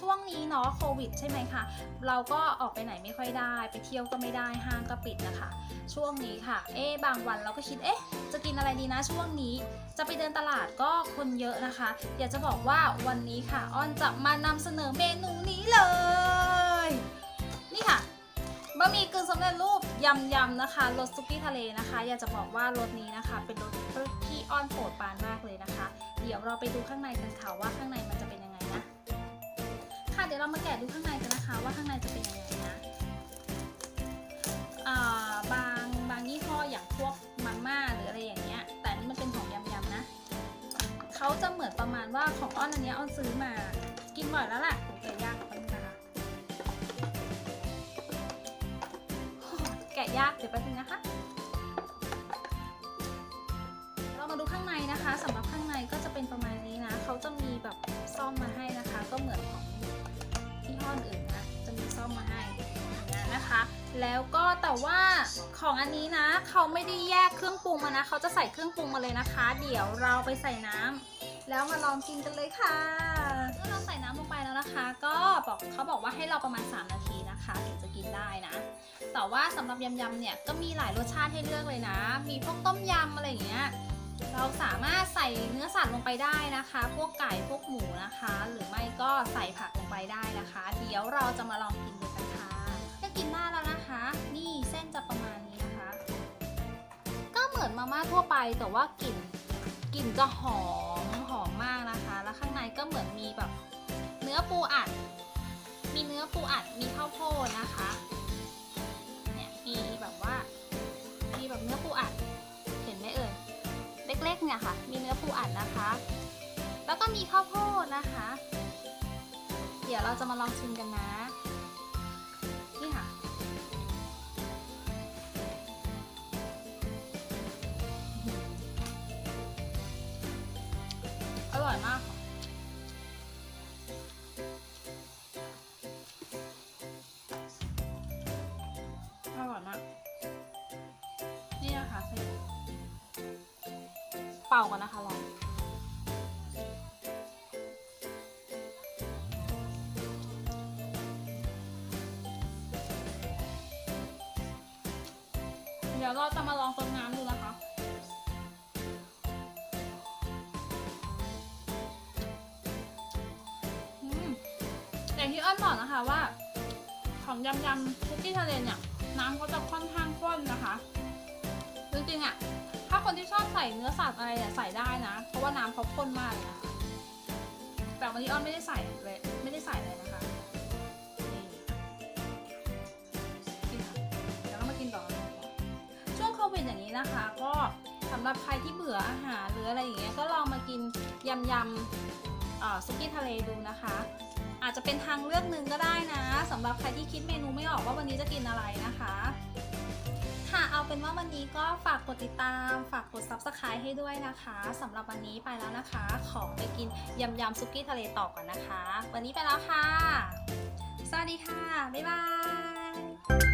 ช่วงนี้เนาะโควิดใช่ไหมคะเราก็ออกไปไหนไม่ค่อยได้ ไปเที่ยวก็ไม่ได้ห้างก็ปิดนะคะ ช่วงนี้ค่ะ เอ๊บางวันเราก็คิดเอ๊ะจะกินอะไรดีนะช่วงนี้ จะไปเดินตลาดก็คนเยอะนะคะ อยากจะบอกว่าวันนี้ค่ะอ้อนจะมานำเสนอเมนูนี้เลย นี่ค่ะบะหมี่กึ่งสำเร็จรูปยำยำๆนะคะรสซุกี้ทะเลนะคะ อยากจะบอกว่ารสนี้นะคะ เป็นรสที่อ้อนโปรดปานมากเลยนะคะ เดี๋ยวเราไปดูข้างในกันค่ะว่าข้างในมันจะเป็นยังไง เดี๋ยวเรามาแกะดูข้างในกันนะคะ ว่าข้างในจะเป็นยังไงนะอ่าบางบางยี่ห้ออย่างพวกมาม่าหรืออะไรอย่างเงี้ย แต่นี่มันเป็นของยำยำๆนะเขาจะเหมือนประมาณว่าของอ้อนอันนี้อ้อนซื้อมา กินบ่อยแล้วแหละแกะยากแป๊บนึงนะคะแกะยากเดี๋ยวแป๊บนึงนะคะ เรามาดูข้างในนะคะสำหรับข้างในก็จะเป็นประมาณนี้นะเขาจะมีแบบซ่อมมาให้นะคะ ที่ห้ออื่นนะจะมีซ่อมมาให้นะคะ แล้วก็แต่ว่าของอันนี้นะเขาไม่ได้แยกเครื่องปรุงมานะเขาจะใส่เครื่องปรุงมาเลยนะคะ เดี๋ยวเราไปใส่น้ำแล้วมาลองกินกันเลยค่ะเมื่อเราใส่น้ำลงไปแล้วนะคะ ก็บอกเขาบอกว่าให้เราประมาณ 3 นาทีนะคะถึงจะกินได้นะ แต่ว่าสำหรับยำๆเนี่ยก็มีหลายรสชาติให้เลือกเลยนะ มีพวกต้มยำ เราสามารถใส่เนื้อสัตว์ลงไปได้นะคะ พวกไก่พวกหมูนะคะ หรือไม่ก็ใส่ผักลงไปได้นะคะ เดี๋ยวเราจะมาลองกินดูกันค่ะก็กินได้แล้วนะคะ นี่เส้นจะประมาณนี้นะคะ ก็เหมือนมาม่าทั่วไปแต่ว่ากลิ่นกลิ่นจะหอมหอมมากนะคะ แล้วข้างในก็เหมือนมีแบบเนื้อปูอัด มีเนื้อปูอัดมีข้าวโพดนะคะเนี่ยมีแบบว่ามีแบบเนื้อปูอัด เล็กๆเนี่ยค่ะ มีเนื้อปูอัดนะคะ แล้วก็มีข้าวโพดนะคะ เดี๋ยวเราจะมาลองชิมกันนะ นี่ค่ะ อร่อยมากค่ะอร่อยมาก เป่ากันนะคะลองเดี๋ยวเราจะมาลองซดน้ำดูนะคะ อย่างที่อ้อนบอกนะคะว่า ของยำยำคุกกี้ทะเลเนี่ย น้ำเขาจะค่อนข้างข้นนะคะ จริงๆอะ คนที่ชอบใส่เนื้อสัตว์อะไรเนี่ยใส่ได้นะ เพราะว่าน้ำเขาข้นมากเลยนะคะแต่วันนี้อ้อนไม่ได้ใส่เลยไม่ได้ใส่เลยนะคะนี่กินค่ะเดี๋ยวเรามากินต่อช่วงโควิดอย่างนี้นะคะ ก็สำหรับใครที่เบื่ออาหารหรืออะไรอย่างเงี้ยก็ลองมากินยำยำเอ่อซุกี้ทะเลดูนะคะ อาจจะเป็นทางเลือกหนึ่งก็ได้นะสำหรับใครที่คิดเมนูไม่ออกว่าวันนี้จะกินอะไรนะคะ ค่ะเอาเป็นว่าวันนี้ก็ฝากกดติดตาม ฝากกด subscribe ให้ด้วยนะคะสำหรับวันนี้ไปแล้วนะคะ ขอไปกินยำยำซุกี้ทะเลต่อก่อนนะคะ วันนี้ไปแล้วค่ะ สวัสดีค่ะ บ๊ายบาย